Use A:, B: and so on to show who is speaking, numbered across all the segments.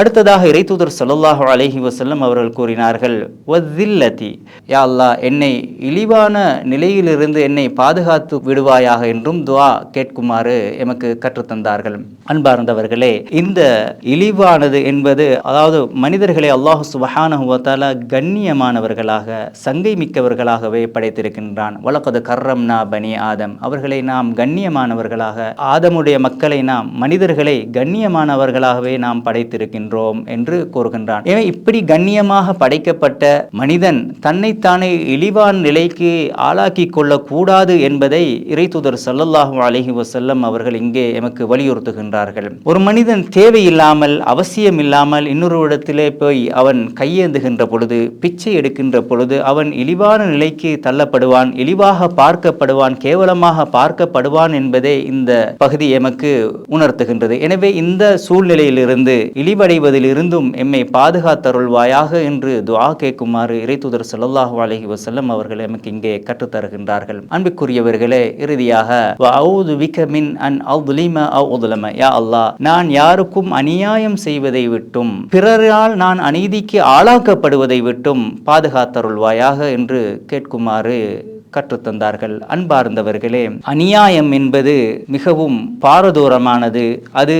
A: அடுத்ததாக இறைத்தூதர் ஸல்லல்லாஹு அலஹி வசல்லம் அவர்கள் கூறினார்கள் வதில்லதி யா அல்லாஹ் என்னை இழிவான நிலையிலிருந்து என்னை பாதுகாத்து விடுவாயாக என்றும் துவா கேட்குமாறு எமக்கு கற்றுத்தந்தார்கள் அன்பார்ந்தவர்களே இந்த இழிவானது என்பது அதாவது மனிதர்களை அல்லாஹ் சுபஹானுவத்தால கண்ணியமானவர்களாக சங்கை மிக்கவர்களாகவே படைத்திருக்கின்றான். வழக்கது கர்ரம்னா பனி ஆதம். அவர்களை நாம் கண்ணியமானவர்களாக ஆதமுடைய மக்களை நாம் மனிதர்களை கண்ணியமானவர்களாகவே நாம் படைத்திருக்கின்றோம். என்று கூறுகின்றான். எனவே இப்படி கண்ணியமாக படைக்கப்பட்ட மனிதன் தன்னைத்தானே இழிவான நிலைக்கு ஆளாக்கி கொள்ளக்கூடாது என்பதை இறைத்தூதர் சல்லல்லாஹு அலஹி வசல்லம் அவர்கள் இங்கே எமக்கு வலியுறுத்துகின்றார்கள். ஒரு மனிதன் தேவையில்லாமல் அவசியம் இல்லாமல் இன்னொரு இடத்திலே போய் அவன் கையேந்துகின்ற பொழுது பிச்சை எடுக்கின்ற பொழுது அவன் இழிவான நிலைக்கு தள்ளப்படுவான் இழிவாக பார்க்கப்படுவான் கேவலமாக பார்க்கப்படுவான் என்பதே இந்த பகுதி எமக்கு உணர்த்துகின்றது. எனவே இந்த சூழ்நிலையிலிருந்து இழிவடைவதிலிருந்தும் எம்மை பாதுகாத்தருள்வாயாக என்று துவா கேட்குமாறு இறைத்தூதர் ஸல்லல்லாஹு அலஹி வசல்லம் அவர்கள் எமக்கு இங்கே கற்றுத்தருகின்றார்கள். அன்புக்குரியவர்களே இறுதியாக அல்லாஹ் நான் யாருக்கும் அநியாயம் செய்வதை விட்டும் பிறரால் நான் அநீதிக்கு ஆளாக்கப்படுவதை விட்டும் பாதுகாத்தருள்வாயாக என்று கேட்குமாறு கற்றுத்தந்தார்கள். அன்பார்ந்தவர்களே அநியாயம் என்பது மிகவும் பாரதூரமானது. அது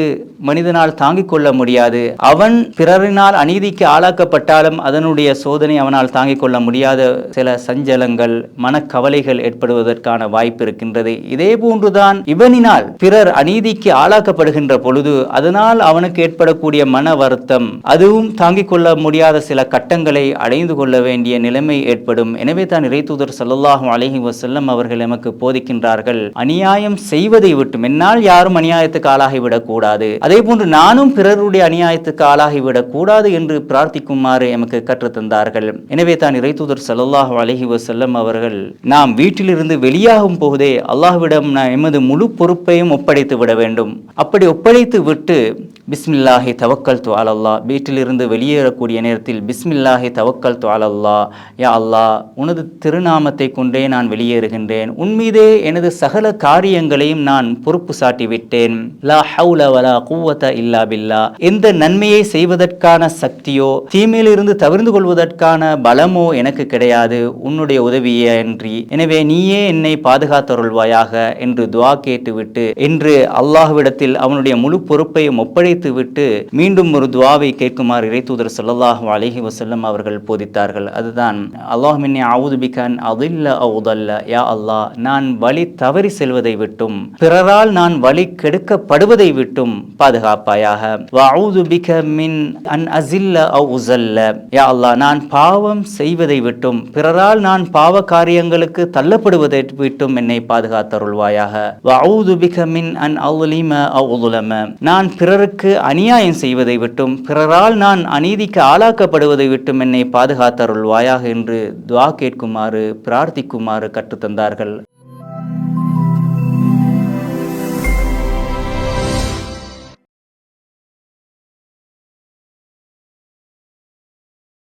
A: மனிதனால் தாங்கிக் கொள்ள முடியாது. அவன் பிறரினால் அநீதிக்கு ஆளாக்கப்பட்டாலும் அதனுடைய சோதனை அவனால் தாங்கிக் கொள்ள முடியாத சில சஞ்சலங்கள் மனக்கவலைகள் ஏற்படுவதற்கான வாய்ப்பு இருக்கின்றது. இதே போன்றுதான் இவனினால் பிறர் அநீதிக்கு ஆளாக்கப்படுகின்ற பொழுது அதனால் அவனுக்கு ஏற்படக்கூடிய மன வருத்தம் அதுவும் தாங்கிக் கொள்ள முடியாத சில கட்டங்களை அடைந்து கொள்ள வேண்டிய நிலைமை ஏற்படும். எனவே தான் இறைத்தூதர் ஸல்லல்லாஹு அலஹி வசல்லம் அவர்கள் எமக்கு போதிக்கின்றார்கள். அநியாயம் செய்வதை விட்டும் என்னால் யாரும் அநியாயத்துக்கு ஆளாகிவிடக் கூடாது அதே போன்று நானும் பிறருடைய அநியாயத்துக்கு ஆளாகிவிடக்கூடாது என்று பிரார்த்திக்குமாறு எமக்கு கற்றுத்தந்தார்கள் எனவே தான் இறைத்தூதர் சல்லாஹ் அலஹி வசல்லம் அவர்கள் நாம் வீட்டிலிருந்து வெளியாகும் போதே அல்லாஹ்விடம் நான் எமது முழு பொறுப்பையும் ஒப்படைத்து விட வேண்டும். அப்படி ஒப்படைத்து விட்டு பிஸ்மில்லாஹி தவக்கல் து அலல்லா வீட்டிலிருந்து வெளியேறக்கூடிய நேரத்தில் பிஸ்மில்லாஹி தவக்கல் து அலல்லா யா அல்லாஹ் உனது திருநாமத்தை கொண்டே நான் வெளியேறுகின்றேன். உன்மீதே எனது சகல காரியங்களையும் நான் பொறுப்பு சாட்டி விட்டேன் லா ஹவுல வலா கூவத்த இல்லா பில்லா எந்த நன்மையை செய்வதற்கான சக்தியோ தீமையிலிருந்து தவிர்ந்து கொள்வதற்கான பலமோ எனக்கு கிடையாது. உன்னுடைய உதவியே அன்றி. எனவே நீயே என்னை பாதுகாத்தருள்வாயாக என்று துவா கேட்டுவிட்டு என்று அல்லாஹ்விடத்தில் அவனுடைய முழு பொறுப்பையும் ஒப்படை விட்டு மீண்டும் ஒரு துவாவை கேட்குமாறு இறைத்தூதர் ஸல்லல்லாஹு அலஹி வசல்லம் அவர்கள் போதித்தார்கள். அதுதான் அல்லாஹ்மின்னி அவுது பிகன் அதில்ல அவுதல்ல யா அல்லாஹ் நான் வழி தவறி செல்வதை விட்டும் பிறரால் நான் வழி கெடுக்கப்படுவதை விட்டும் பாதுகாப்பாயாக. வஅஊது பிக மின் அன் அசில்ல அவ் உசல்ல. யா அல்லாஹ் நான் பாவம் செய்வதை விட்டும் பிறரால் நான் பாவ காரியங்களுக்கு தள்ளப்படுவதை விட்டும் என்னை பாதுகாத்தருள்வாயாக. வஅஊது பிக மின் அன் அவ்லிம அவ் நான் பிறருக்கு அநியாயம் செய்வதை விட்டும் பிறரால் நான் அநீதிக்கு ஆளாக்கப்படுவதை விட்டும் என்னை பாதுகாத்தருள்வாயாக என்று துவா கேட்குமாறு பிரார்த்திக்குமாறு கற்றுத்தந்தார்கள்.